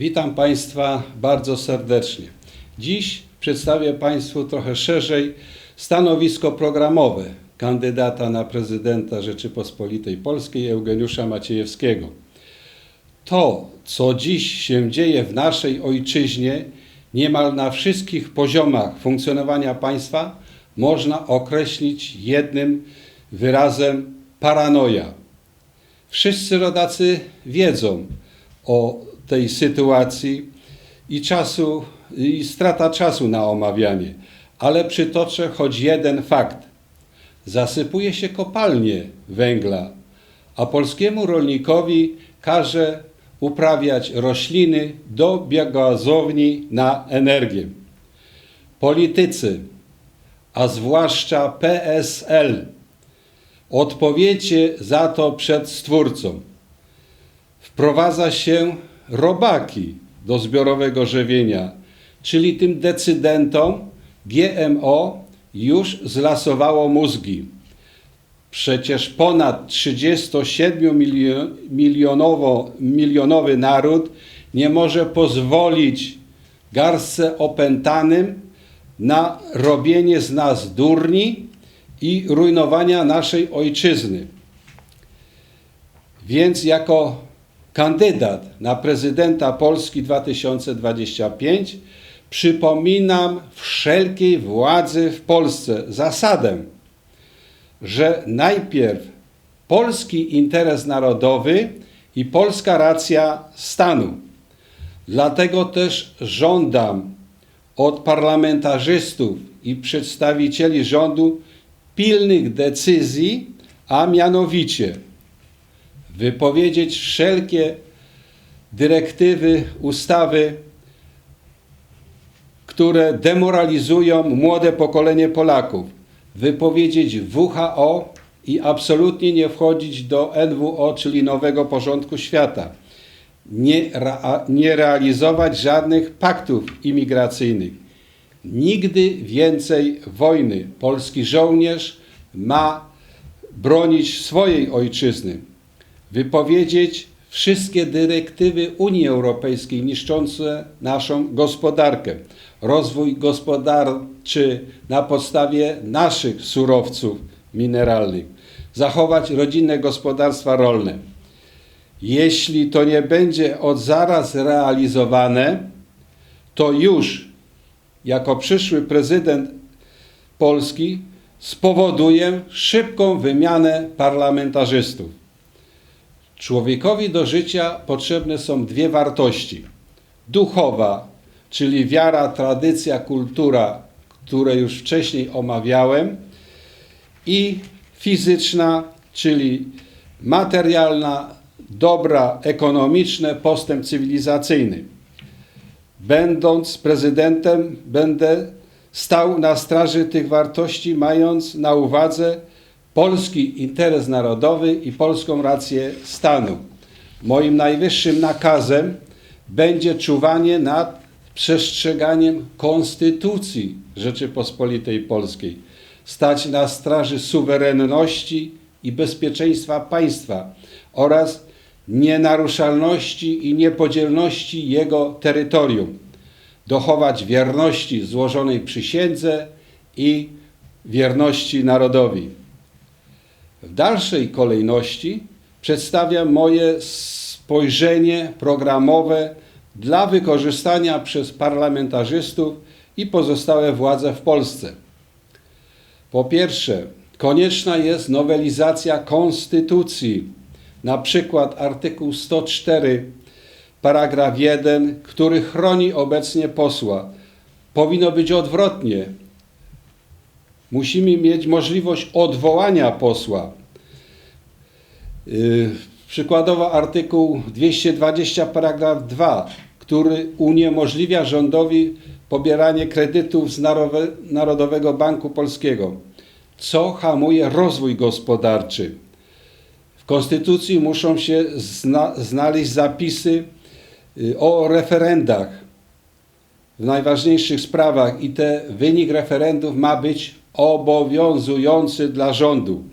Witam Państwa bardzo serdecznie. Dziś przedstawię Państwu trochę szerzej stanowisko programowe kandydata na prezydenta Rzeczypospolitej Polskiej Eugeniusza Maciejewskiego. To, co dziś się dzieje w naszej ojczyźnie, niemal na wszystkich poziomach funkcjonowania państwa, można określić jednym wyrazem paranoja. Wszyscy rodacy wiedzą o tej sytuacji i czasu, i strata czasu na omawianie, ale przytoczę choć jeden fakt. Zasypuje się kopalnie węgla, a polskiemu rolnikowi każe uprawiać rośliny do biogazowni na energię. Politycy, a zwłaszcza PSL, odpowiecie za to przed Stwórcą. Wprowadza się robaki do zbiorowego żywienia, czyli tym decydentom GMO już zlasowało mózgi. Przecież ponad 37 milio- milionowo, milionowy naród nie może pozwolić garstce opętanym na robienie z nas durni i rujnowania naszej ojczyzny. Więc jako kandydat na prezydenta Polski 2025 przypominam wszelkiej władzy w Polsce zasadę, że najpierw polski interes narodowy i polska racja stanu. Dlatego też żądam od parlamentarzystów i przedstawicieli rządu pilnych decyzji, a mianowicie wypowiedzieć wszelkie dyrektywy, ustawy, które demoralizują młode pokolenie Polaków, wypowiedzieć WHO i absolutnie nie wchodzić do NWO, czyli nowego porządku świata. Nie, nie realizować żadnych paktów imigracyjnych. Nigdy więcej wojny. Polski żołnierz ma bronić swojej ojczyzny. Wypowiedzieć wszystkie dyrektywy Unii Europejskiej niszczące naszą gospodarkę. Rozwój gospodarczy na podstawie naszych surowców mineralnych. Zachować rodzinne gospodarstwa rolne. Jeśli to nie będzie od zaraz realizowane, to już jako przyszły prezydent Polski spowoduję szybką wymianę parlamentarzystów. Człowiekowi do życia potrzebne są dwie wartości: duchowa, czyli wiara, tradycja, kultura, które już wcześniej omawiałem, i fizyczna, czyli materialna, dobra, ekonomiczne, postęp cywilizacyjny. Będąc prezydentem, będę stał na straży tych wartości, mając na uwadze polski interes narodowy i polską rację stanu. Moim najwyższym nakazem będzie czuwanie nad przestrzeganiem Konstytucji Rzeczypospolitej Polskiej, stać na straży suwerenności i bezpieczeństwa państwa oraz nienaruszalności i niepodzielności jego terytorium, dochować wierności złożonej przysiędze i wierności narodowi. W dalszej kolejności przedstawiam moje spojrzenie programowe dla wykorzystania przez parlamentarzystów i pozostałe władze w Polsce. Po pierwsze, konieczna jest nowelizacja konstytucji, na przykład artykuł 104, paragraf 1, który chroni obecnie posła. Powinno być odwrotnie. Musimy mieć możliwość odwołania posła. Yy, Przykładowo artykuł 220 paragraf 2, który uniemożliwia rządowi pobieranie kredytów z Narodowe- Narodowego Banku Polskiego, co hamuje rozwój gospodarczy. W Konstytucji muszą się zna znaleźć zapisy y, o referendach w najważniejszych sprawach i te wynik referendów ma być obowiązujący dla rządu.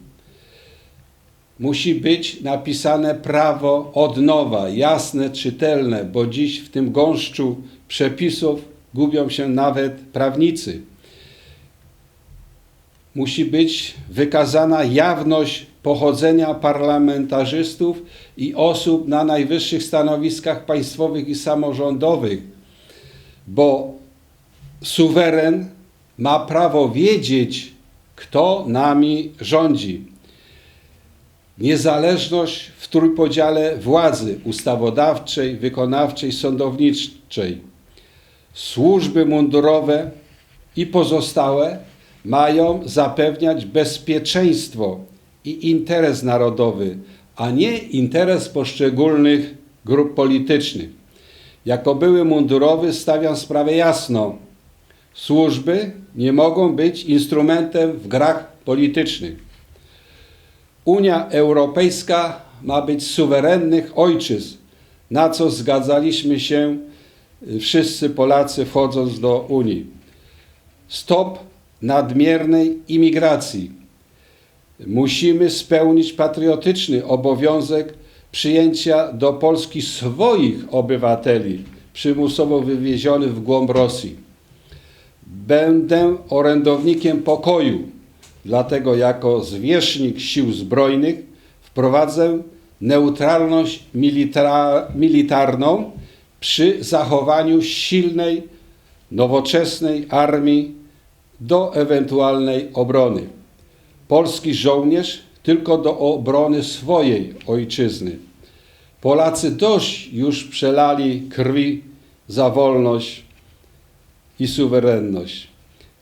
musi być napisane prawo od nowa, jasne, czytelne, bo dziś w tym gąszczu przepisów gubią się nawet prawnicy. Musi być wykazana jawność pochodzenia parlamentarzystów i osób na najwyższych stanowiskach państwowych i samorządowych, bo suweren ma prawo wiedzieć, kto nami rządzi. Niezależność w trójpodziale władzy ustawodawczej, wykonawczej, sądowniczej. Służby mundurowe i pozostałe mają zapewniać bezpieczeństwo i interes narodowy, a nie interes poszczególnych grup politycznych. Jako były mundurowy stawiam sprawę jasno. Służby nie mogą być instrumentem w grach politycznych. Unia Europejska ma być suwerennych ojczyzn, na co zgadzaliśmy się y, wszyscy Polacy wchodząc do Unii. Stop nadmiernej imigracji. Musimy spełnić patriotyczny obowiązek przyjęcia do Polski swoich obywateli przymusowo wywiezionych w głąb Rosji. Będę orędownikiem pokoju, dlatego jako zwierzchnik sił zbrojnych wprowadzę neutralność milita militarną przy zachowaniu silnej, nowoczesnej armii do ewentualnej obrony. Polski żołnierz tylko do obrony swojej ojczyzny. Polacy dość już przelali krwi za wolność i suwerenność.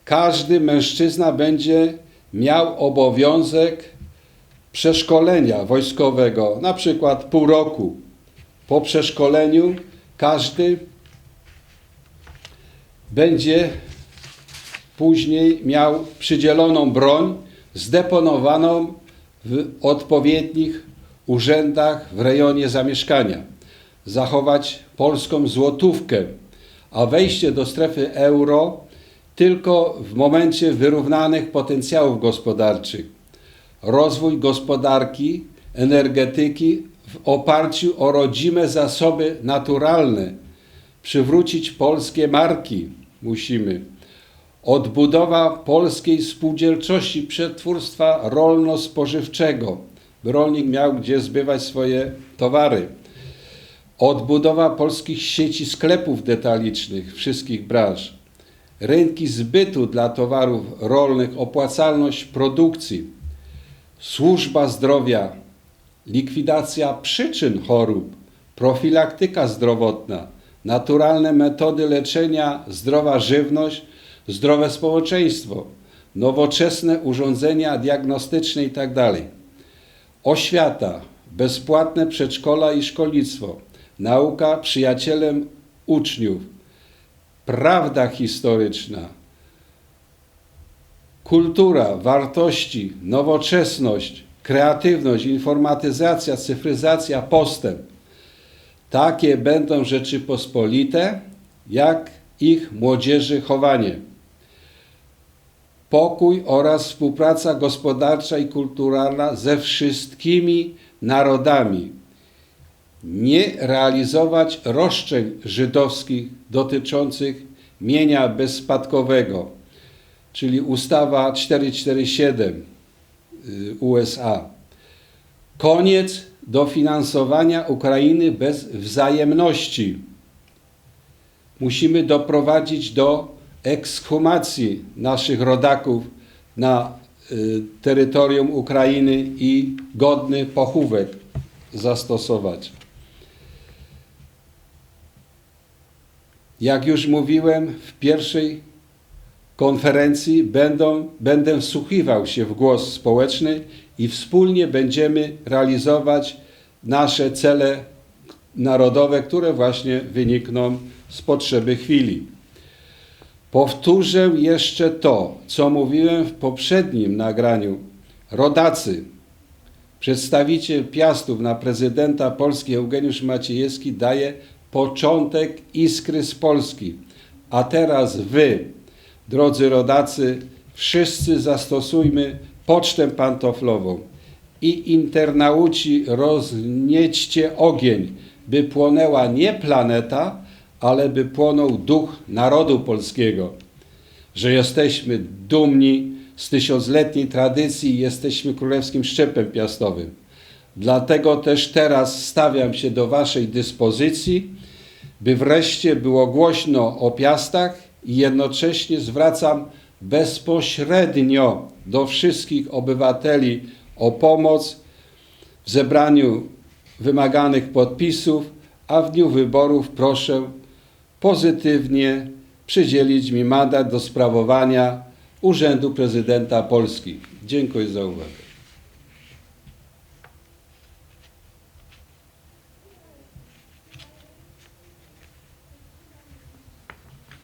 Każdy mężczyzna będzie miał obowiązek przeszkolenia wojskowego, na przykład pół roku. Po przeszkoleniu każdy będzie później miał przydzieloną broń zdeponowaną w odpowiednich urzędach w rejonie zamieszkania, zachować polską złotówkę, a wejście do strefy euro tylko w momencie wyrównanych potencjałów gospodarczych. Rozwój gospodarki, energetyki w oparciu o rodzime zasoby naturalne. Przywrócić polskie marki musimy Odbudowa polskiej spółdzielczości przetwórstwa rolno-spożywczego, by rolnik miał gdzie zbywać swoje towary. Odbudowa polskich sieci sklepów detalicznych wszystkich branż. Rynki zbytu dla towarów rolnych, opłacalność produkcji. Służba zdrowia, likwidacja przyczyn chorób, profilaktyka zdrowotna, naturalne metody leczenia, zdrowa żywność – zdrowe społeczeństwo, nowoczesne urządzenia diagnostyczne itd. Oświata, bezpłatne przedszkola i szkolnictwo, nauka przyjacielem uczniów, prawda historyczna, kultura, wartości, nowoczesność, kreatywność, informatyzacja, cyfryzacja, postęp. Takie będą Rzeczypospolite, jak ich młodzieży chowanie pokój oraz współpraca gospodarcza i kulturalna ze wszystkimi narodami. Nie realizować roszczeń żydowskich dotyczących mienia bezspadkowego, czyli ustawa 447 y, USA. Koniec dofinansowania Ukrainy bez wzajemności. Musimy doprowadzić do ekshumacji naszych rodaków na y, terytorium Ukrainy i godny pochówek zastosować. Jak już mówiłem w pierwszej konferencji, będą, będę wsłuchiwał się w głos społeczny i wspólnie będziemy realizować nasze cele narodowe, które właśnie wynikną z potrzeby chwili. Powtórzę jeszcze to, co mówiłem w poprzednim nagraniu. Rodacy, przedstawiciel Piastów na prezydenta Polski Eugeniusz Maciejewski daje początek iskry z Polski. A teraz wy, drodzy rodacy, wszyscy zastosujmy pocztę pantoflową. i internauci rozniećcie ogień, by płonęła nie planeta, ale by płonął duch narodu polskiego. Że jesteśmy dumni z tysiącletniej tradycji i jesteśmy królewskim szczepem piastowym. Dlatego też teraz stawiam się do Waszej dyspozycji, by wreszcie było głośno o piastach i jednocześnie zwracam bezpośrednio do wszystkich obywateli o pomoc w zebraniu wymaganych podpisów, a w dniu wyborów proszę pozytywnie przydzielić mi mandat do sprawowania Urzędu Prezydenta Polski. Dziękuję za uwagę.